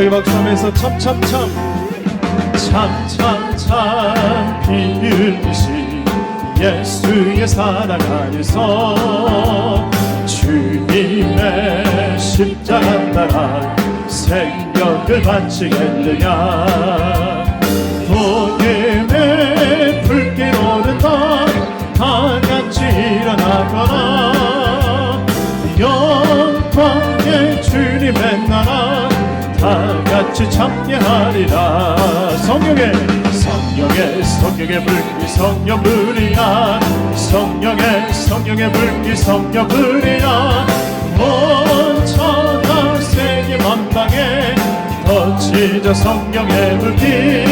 힘차게 박수 하면서 참참참 참참참. 비으신 예수의 사랑 안에서 주님의 십자가 따라 생명을 바치겠느냐? 복음의 불길 오른다. 다 같이 일어나거나 영광의 주님의 나라 다 같이 참여하리라. 성령의 성령의 성령의 불길 성령 불이야 성령의 성령의 불길 성령 불이야 온 천하 세계 만방에 덧치자 성령의 불길.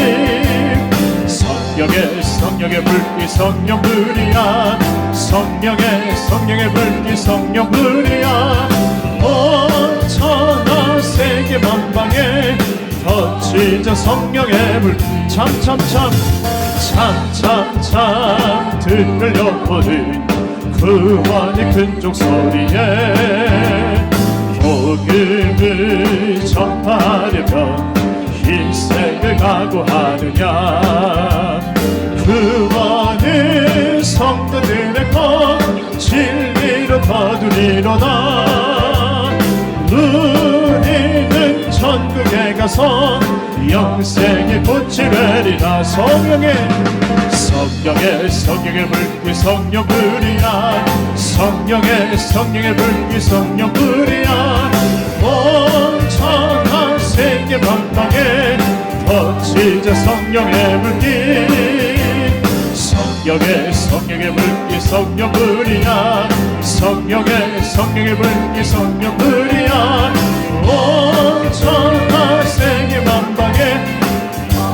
성령의 성령의 불길 성령 불이야 성령의 성령의 불길 성령 불이야 온 천하 세계 만방에 덧치자 성령의 불 참참참. 참참참. 들려오는 구원의 큰 종 소리에 복음을 전하려면 희생을 각오하느냐. 구원은 성도들의 것 진리로 거두리로다 가서 영생의 꽃이 되리라. 성령의 성령의 성령의 불길 성령 불이야 성령의 성령의 불길 성령 불이야 온 천하 세계 만방에 덧치자 성령의 불길 성령의 성령의 불길 성령 불이야 성령의 성령의 불길 성령 불이야 온 천하 세계 만방에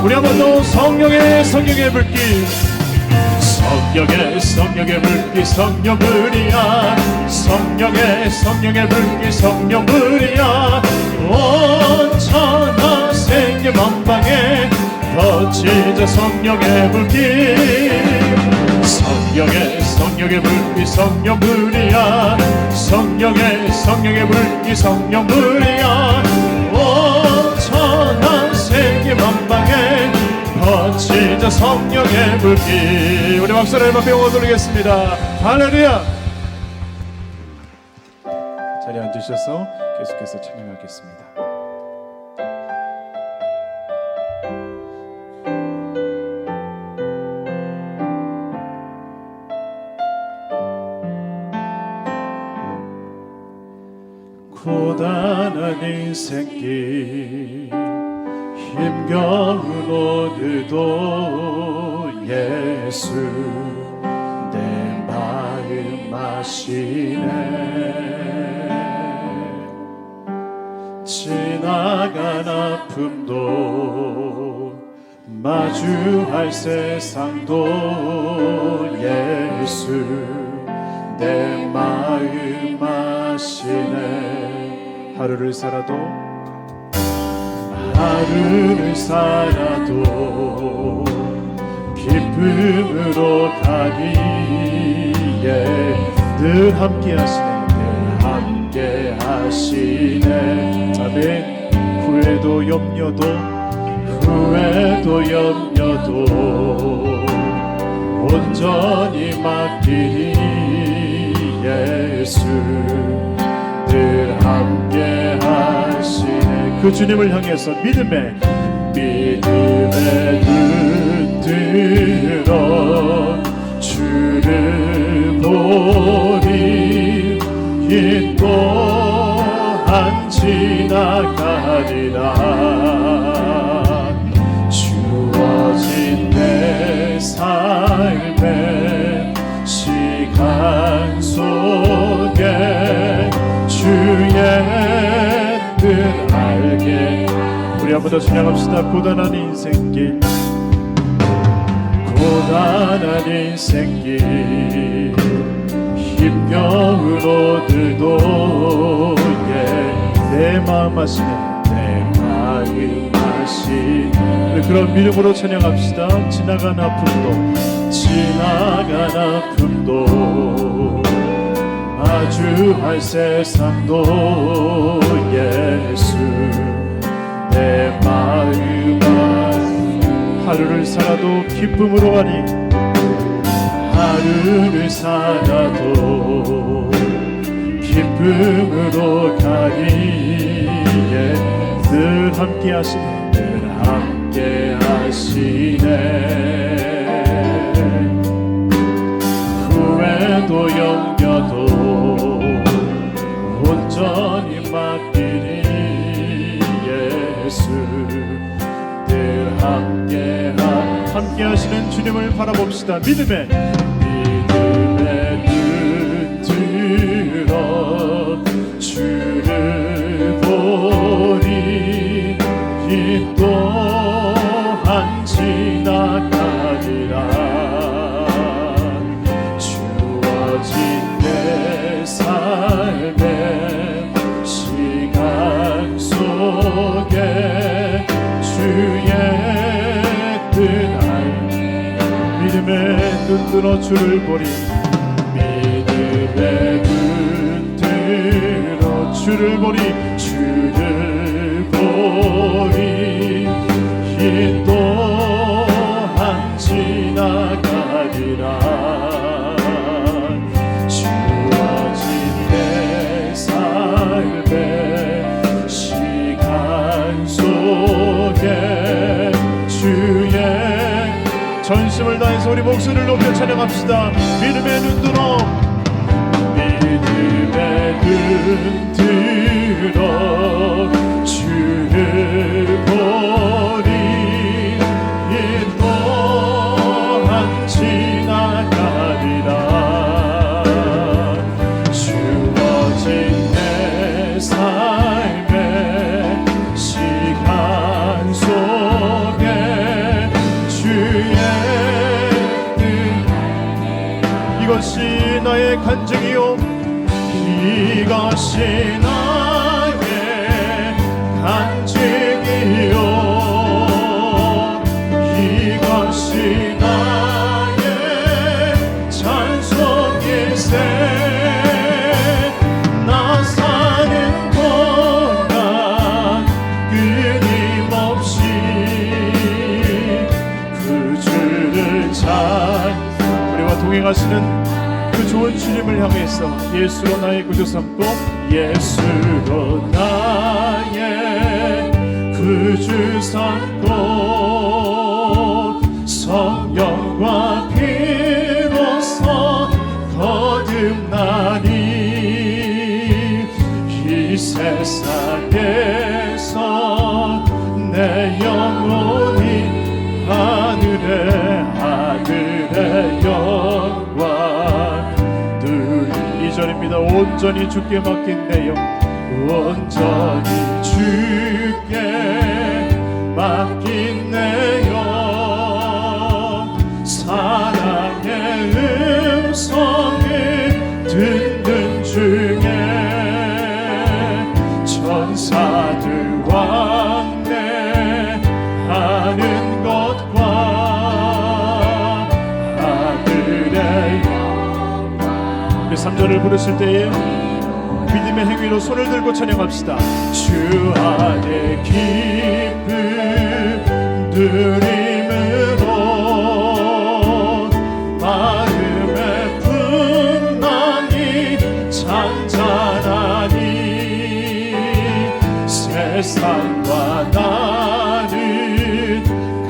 더 성령의 성령의 불길. 성령의 성령의 불길 성령 불이야 성령의 성령의 불길 성령 불이야 온 천하 세계 만방에 덧치자 성령의 불길. 성령의 성령의 불길 성령 불이야 성령의 성령의 불길 성령 불이야 온 천하 세계 만방에 덧치자 성령의 불길. 우리 박수를 한번 배워 돌리겠습니다. 할렐루야. 자리에 앉으셔서 계속해서 찬양하겠습니다. 고단한 인생길 힘겨운 오늘도 예수 내 마음 아시네. 지나간 아픔도 마주할 세상도 예수 내 마음 아시네. 하루를 살아도 하루를 살아도 기쁨으로 가기에 늘 함께 하시네. 늘 함께 하시네. 아멘. 후회도 염려도 후회도 염려도 온전히 맡기니 예수 그 주님을 향해서 믿음의 믿음의 눈 들어 주를 보리 이 또한 지나가리라 더 찬양합시다. 고단한 인생길. 고단한 인생길. 힘겨운 오늘도 예내 마음 하시네. 내 마음 하시네. 그런 믿음으로 찬양합시다. 지나간 아픔도 지나간 아픔도 마주할 세상도 예수 내 마음은 하루를 살아도 기쁨으로 가니 하루를 살아도 기쁨으로 가기에 늘 함께 하시네. 늘 함께 하시네. 후회도 염려도 온전히 맡기니 예수 늘 함께 함께 하시는 주님을 바라봅시다. 믿음의 들어 주를 보리. 믿음의 눈 들어 주를 보리. 주를 보리. 이 또한 지나가리라. 주어진 내 삶의 시간 속에 주의 전심을 다해서 우리 목소리를 높여 찬양합시다. 믿음의 눈 들어 믿음의 눈 들어 이것이 나의 간증이요. 이것이 나의 간증이요 주님을 향해서 예수로 나의 구주 삼고 예수로 나의 구주 삼고 성령과 피로서 거듭나니 이 세상에 온전히 주께 맡긴 내 영 온전히 주께 맡긴 내 부르실 때에 믿음의 행위로 손을 들고 찬양합시다. 주 안에 기쁨 누림으로 마음의 풍랑이 잔잔하니 세상과 나는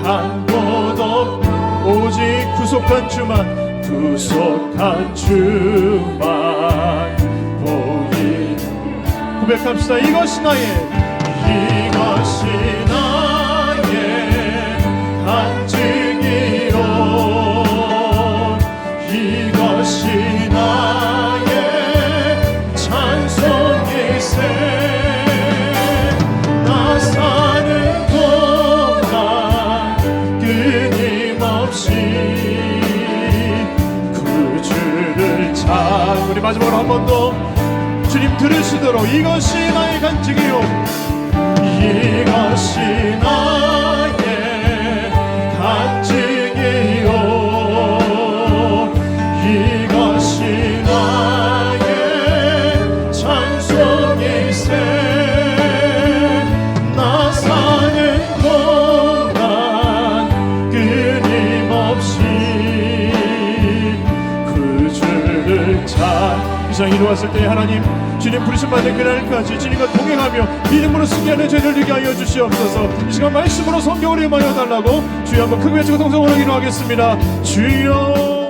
간곳 없고 오직 구속한 주만 구속한 주만 보이 고백합시다. 이것이 나의 이것이 나의 간 마지막으로 한 번 더 주님 들으시도록 이것이 나의 간증이요. 이것이 나의 잘 이상 이루었을 때 하나님 주님 부르심 받는 그날까지 주님과 동행하며 믿음으로 승리하는 저희를 되게 하여 주시옵소서. 이 시간 말씀으로 성경을 임하여 달라고 주여 한번 크게 외치고 동성으로 기도하겠습니다. 주여